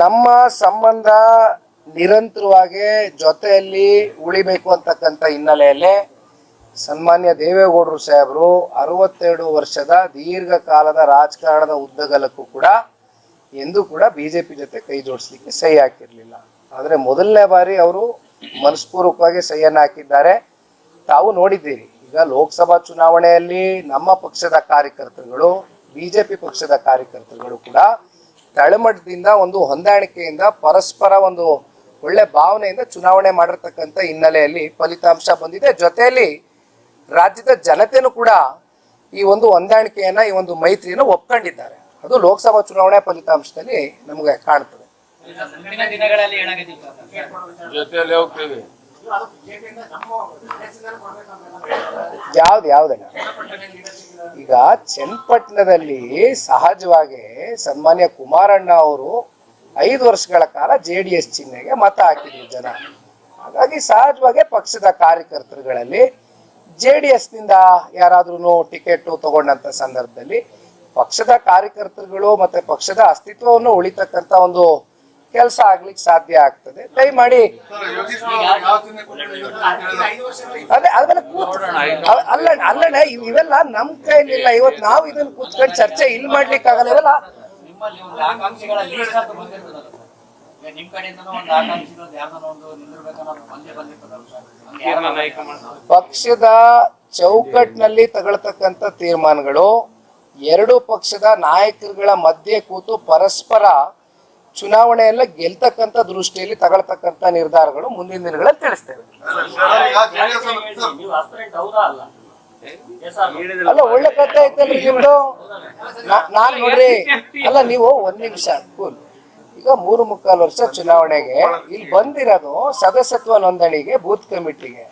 ನಮ್ಮ ಸಂಬಂಧ ನಿರಂತರವಾಗಿ ಜೊತೆಯಲ್ಲಿ ಉಳಿಬೇಕು ಅಂತಕ್ಕಂಥ ಹಿನ್ನೆಲೆಯಲ್ಲಿ ಸನ್ಮಾನ್ಯ ದೇವೇಗೌಡರು ಸಾಹೇಬರು ಅರವತ್ತೆರಡು ವರ್ಷದ ದೀರ್ಘಕಾಲದ ರಾಜಕಾರಣದ ಉದ್ದಗಲಕ್ಕೂ ಕೂಡ ಎಂದೂ ಕೂಡ ಬಿಜೆಪಿ ಜೊತೆ ಕೈ ಜೋಡಿಸ್ಲಿಕ್ಕೆ ಸಹಿ ಹಾಕಿರ್ಲಿಲ್ಲ. ಆದರೆ ಮೊದಲನೇ ಬಾರಿ ಅವರು ಮನಸ್ಪೂರ್ವಕವಾಗಿ ಸಹಿಯನ್ನು ಹಾಕಿದ್ದಾರೆ. ತಾವು ನೋಡಿದ್ದೀರಿ. ಈಗ ಲೋಕಸಭಾ ಚುನಾವಣೆಯಲ್ಲಿ ನಮ್ಮ ಪಕ್ಷದ ಕಾರ್ಯಕರ್ತರುಗಳು, ಬಿಜೆಪಿ ಪಕ್ಷದ ಕಾರ್ಯಕರ್ತರುಗಳು ಕೂಡ ತಳಮಟ್ಟದಿಂದ ಒಂದು ಹೊಂದಾಣಿಕೆಯಿಂದ ಪರಸ್ಪರ ಒಂದು ಒಳ್ಳೆ ಭಾವನೆಯಿಂದ ಚುನಾವಣೆ ಮಾಡಿರ್ತಕ್ಕಂಥ ಹಿನ್ನೆಲೆಯಲ್ಲಿ ಫಲಿತಾಂಶ ಬಂದಿದೆ. ಜೊತೆಯಲ್ಲಿ ರಾಜ್ಯದ ಜನತೆನೂ ಕೂಡ ಈ ಒಂದು ಹೊಂದಾಣಿಕೆಯನ್ನ, ಈ ಒಂದು ಮೈತ್ರಿಯನ್ನು ಒಪ್ಕೊಂಡಿದ್ದಾರೆ. ಅದು ಲೋಕಸಭಾ ಚುನಾವಣೆ ಫಲಿತಾಂಶದಲ್ಲಿ ನಮಗೆ ಕಾಣ್ತದೆ. ಜೊತೆಯಲ್ಲಿ ಹೋಗ್ತೀವಿ ಯಾವ್ದು ಯಾವ್ದಲ್ಲ ಈಗ ಚನ್ನಪಟ್ಟಣದಲ್ಲಿ ಸಹಜವಾಗಿ ಸನ್ಮಾನ್ಯ ಕುಮಾರಣ್ಣ ಅವರು ಐದು ವರ್ಷಗಳ ಕಾಲ ಜೆ ಡಿ ಎಸ್ ಚಿಹ್ನೆಗೆ ಮತ ಹಾಕಿದ್ರು ಜನ. ಹಾಗಾಗಿ ಸಹಜವಾಗಿ ಪಕ್ಷದ ಕಾರ್ಯಕರ್ತರುಗಳಲ್ಲಿ ಜೆ ಡಿ ಎಸ್ನಿಂದ ಯಾರಾದ್ರೂ ಟಿಕೆಟ್ ತಗೊಂಡಂತ ಸಂದರ್ಭದಲ್ಲಿ ಪಕ್ಷದ ಕಾರ್ಯಕರ್ತರುಗಳು ಮತ್ತೆ ಪಕ್ಷದ ಅಸ್ತಿತ್ವವನ್ನು ಉಳಿತಕ್ಕಂತ ಒಂದು ಕೆಲಸ ಆಗ್ಲಿಕ್ಕೆ ಸಾಧ್ಯ ಆಗ್ತದೆ. ದಯಮಾಡಿ ಅದೇ ಅದನ್ನ ಕೂತ್- ಅಲ್ಲ ಅಲ್ಲಣ್ಣ ಇವ್- ಇವೆಲ್ಲ ನಮ್ ಕೈಲಿಲ್ಲ. ಇವತ್ ನಾವು ಇದನ್ನ ಕೂತ್ಕೊಂಡು ಚರ್ಚೆ ಇಲ್ಲಿ ಮಾಡ್ಲಿಕ್ಕೆ ಆಗಲ್ಲ ಇವೆಲ್ಲ ಪಕ್ಷದ ಚೌಕಟ್ನಲ್ಲಿ ತಗೊಳ್ತಕ್ಕಂತ ತೀರ್ಮಾನಗಳು ಎರಡು ಪಕ್ಷದ ನಾಯಕರುಗಳ ಮಧ್ಯೆ ಕೂತು ಪರಸ್ಪರ ಚುನಾವಣೆಯಲ್ಲ ಗೆಲ್ತಕ್ಕಂಥ ದೃಷ್ಟಿಯಲ್ಲಿ ತಗೊಳ್ತಕ್ಕಂಥ ನಿರ್ಧಾರಗಳು ಮುಂದಿನ ದಿನಗಳಲ್ಲಿ ತಿಳಿಸ್ತೇವೆ. ಅಲ್ಲ, ಒಳ್ಳೆ ಕಥೆ ಐತಲ್ರಿ ನಿಮ್ದು? ನಾನ್ ನೋಡ್ರಿ, ಅಲ್ಲ, ನೀವು ಒಂದ್ ನಿಮಿಷ, ಕೂಲ್. ಈಗ ಮೂರು ಮುಕ್ಕಾಲು ವರ್ಷ ಚುನಾವಣೆಗೆ, ಇಲ್ಲಿ ಬಂದಿರೋದು ಸದಸ್ಯತ್ವ ನೋಂದಣಿಗೆ, ಬೂತ್ ಕಮಿಟಿಗೆ.